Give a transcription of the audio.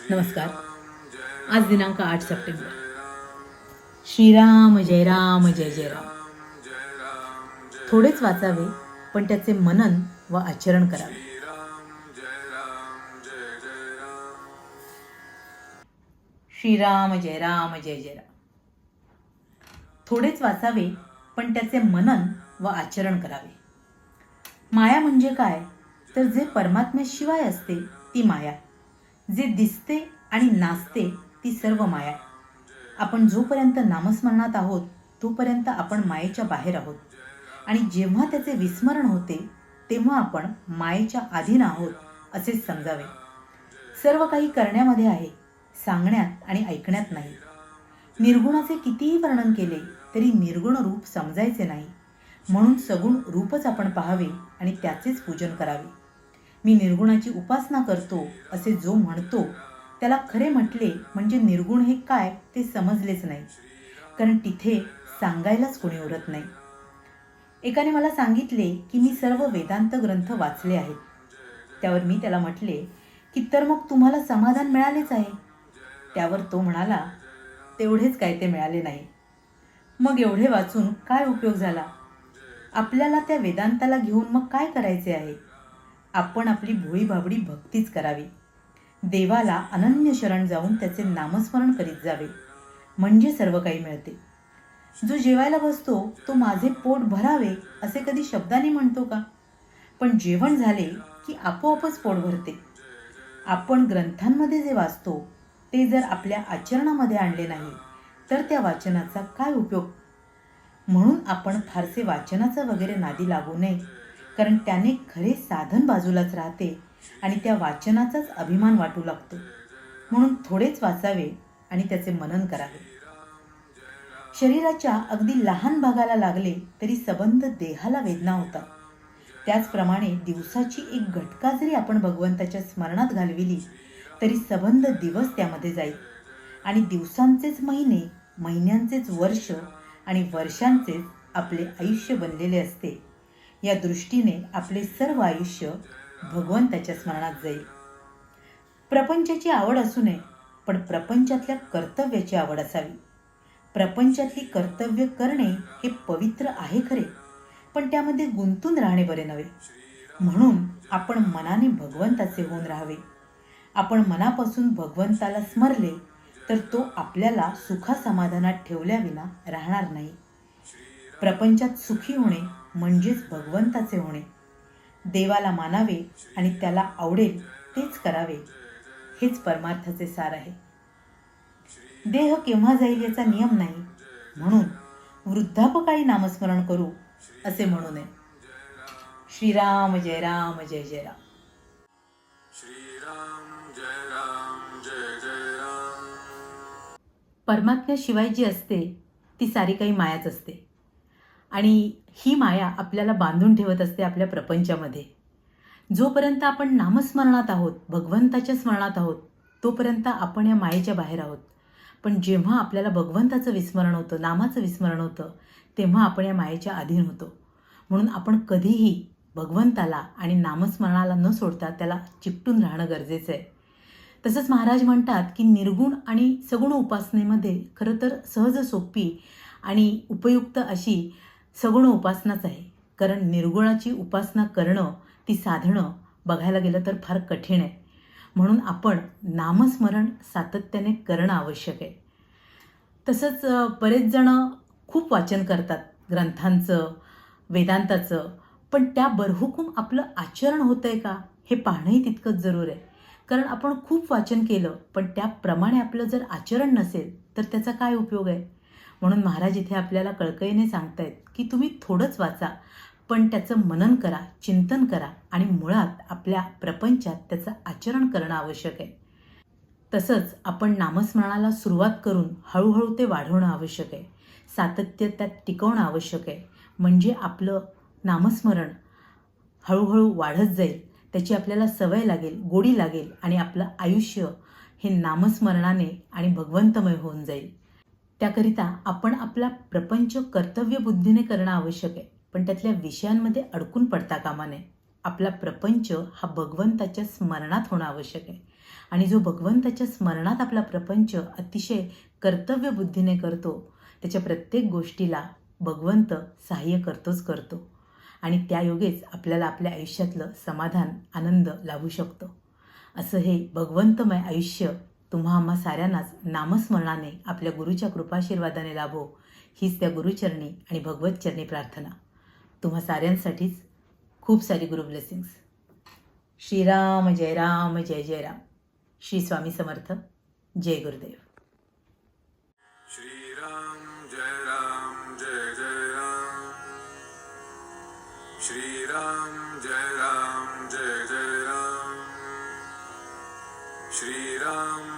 नमस्कार. आज दिनांक आठ सप्टेंबर. राम. श्रीराम जय राम जय जय राम. थोडेच वाचावे पण त्याचे मनन व आचरण करावे. श्रीराम जय राम जय जय राम. श्रीराम जय राम जय जय राम. थोडेच वाचावे पण त्याचे मनन व आचरण करावे. माया म्हणजे काय? तर जे परमात्म्याशिवाय असते ती माया. जे दिसते आणि नाचते ती सर्व माया. आपण जोपर्यंत नामस्मरणात आहोत तोपर्यंत आपण मायेच्या बाहेर आहोत. आणि जेव्हा त्याचे विस्मरण होते तेव्हा आपण मायेच्या अधीन आहोत असेच समजावे. सर्व काही करण्यामध्ये आहे सांगण्यात आणि ऐकण्यात नाही. निर्गुणाचे कितीही वर्णन केले तरी निर्गुण रूप समजायचे नाही. म्हणून सगुण रूपच आपण पाहावे आणि त्याचेच पूजन करावे. मी निर्गुणाची उपासना करतो असे जो म्हणतो त्याला खरे म्हटले म्हणजे निर्गुण हे काय ते समजलेच नाही. कारण तिथे सांगायलाच कोणी उरत नाही. एकाने मला सांगितले की मी सर्व वेदांत ग्रंथ वाचले आहेत. त्यावर मी त्याला म्हटले की तर मग तुम्हाला समाधान मिळालेच आहे. त्यावर तो म्हणाला तेवढेच काय ते मिळाले नाही. मग एवढे वाचून काय उपयोग झाला? आपल्याला त्या वेदांताला घेऊन मग काय करायचे आहे? आपण आपली भोळी भाबडी भक्तीच करावी. देवाला अनन्य शरण जाऊन त्याचे नामस्मरण करीत जावे. म्हणजे सर्व काही मिळते. जो जेवायला बसतो तो माझे पोट भरावे असे कधी शब्दाने म्हणतो का? पण जेवण झाले की आपोआपच पोट भरते. आपण ग्रंथांमध्ये जे वाचतो ते जर आपल्या आचरणामध्ये आणले नाही तर त्या वाचनाचा काय उपयोग? म्हणून आपण फारसे वाचनाचा वगैरे नादी लागू नये. कारण त्याने खरे साधन बाजूलाच राहते आणि त्या वाचनाचाच अभिमान वाटू लागतो. म्हणून थोडेच वाचावे आणि त्याचे मनन करावे. शरीराच्या अगदी लहान भागाला लागले तरी सबंध देहाला वेदना होतात. त्याचप्रमाणे दिवसाची एक घटका जरी आपण भगवंताच्या स्मरणात घालविली तरी सबंध दिवस त्यामध्ये जाईल. आणि दिवसांचेच महिने महिन्यांचेच वर्ष आणि वर्षांचेच आपले आयुष्य बनलेले असते. या दृष्टीने आपले सर्व आयुष्य भगवंताच्या स्मरणात जाईल. प्रपंचाची आवड असू नये पण प्रपंचातल्या कर्तव्याची आवड असावी. प्रपंचातली कर्तव्य करणे हे पवित्र आहे खरे पण त्यामध्ये गुंतून राहणे बरे नव्हे. म्हणून आपण मनाने भगवंताचे होऊन राहावे. आपण मनापासून भगवंताला स्मरले तर तो आपल्याला सुखासमाधानात ठेवल्याविना राहणार नाही. प्रपंचात सुखी होणे म्हणजेच भगवंताचे होणे. देवाला मानावे आणि त्याला आवडेल तेच करावे हेच परमार्थाचे सार आहे. देह केव्हा जाईल याचा नियम नाही. म्हणून वृद्धापकाळी नामस्मरण करू असे म्हणू नये. श्रीराम जय राम जय जय राम. परमात्म्याशिवाय जी असते ती सारी काही मायाच असते. आणि ही माया आपल्याला बांधून ठेवत असते आपल्या प्रपंचामध्ये. जोपर्यंत आपण नामस्मरणात आहोत भगवंताच्या स्मरणात आहोत तोपर्यंत आपण या मायेच्या बाहेर आहोत. पण जेव्हा आपल्याला भगवंताचं विस्मरण होतं नामाचं विस्मरण होतं तेव्हा आपण या मायेच्या अधीन होतो. म्हणून आपण कधीही भगवंताला आणि नामस्मरणाला न सोडता त्याला चिकटून राहणं गरजेचं आहे. तसंच महाराज म्हणतात की निर्गुण आणि सगुण उपासनेमध्ये खरं तर सहज सोपी आणि उपयुक्त अशी सगुण उपासनाच आहे. कारण निर्गुणाची उपासना करणं ती साधणं बघायला गेलं तर फार कठीण आहे. म्हणून आपण नामस्मरण सातत्याने करणं आवश्यक आहे. तसंच बरेच जणं खूप वाचन करतात ग्रंथांचं वेदांताचं पण त्या बरहुकूम आपलं आचरण होतं आहे का? हे पाहणंही तितकंच जरूर आहे. कारण आपण खूप वाचन केलं पण त्याप्रमाणे आपलं जर आचरण नसेल तर त्याचा काय उपयोग आहे? म्हणून महाराज इथे आपल्याला कळकळीने सांगतायत की तुम्ही थोडंच वाचा पण त्याचं मनन करा चिंतन करा आणि मुळात आपल्या प्रपंचात त्याचं आचरण करणं आवश्यक आहे. तसंच आपण नामस्मरणाला सुरुवात करून हळूहळू ते वाढवणं आवश्यक आहे. सातत्य त्यात टिकवणं आवश्यक आहे. म्हणजे आपलं नामस्मरण हळूहळू वाढत जाईल त्याची आपल्याला सवय लागेल गोडी लागेल आणि आपलं आयुष्य हे नामस्मरणाने आणि भगवंतमय होऊन जाईल. त्याकरिता आपण आपला प्रपंच कर्तव्य बुद्धीने करणं आवश्यक आहे. पण त्यातल्या विषयांमध्ये अडकून पडता कामा नये. आपला प्रपंच हा भगवंताच्या स्मरणात होणं आवश्यक आहे. आणि जो भगवंताच्या स्मरणात आपला प्रपंच अतिशय कर्तव्य बुद्धीने करतो त्याच्या प्रत्येक गोष्टीला भगवंत सहाय्य करतोच करतो. आणि त्या योगेच आपल्याला आपल्या आयुष्यातलं समाधान आनंद लाभू शकतो. असं हे भगवंतमय आयुष्य तुम्हा आम्हा साऱ्यांनाच नामस्मरणाने आपल्या गुरुच्या कृपाशीर्वादाने लाभो. हीच त्या गुरुचरणी आणि भगवतचरणी प्रार्थना. तुम्हा साऱ्यांसाठीच खूप सारी गुरु ब्लेसिंग्स. श्रीराम जय राम जय जय राम. श्री स्वामी समर्थ. जय गुरुदेव. श्रीराम जय राम जय जय राम. श्रीराम जय राम जय जय राम. श्रीराम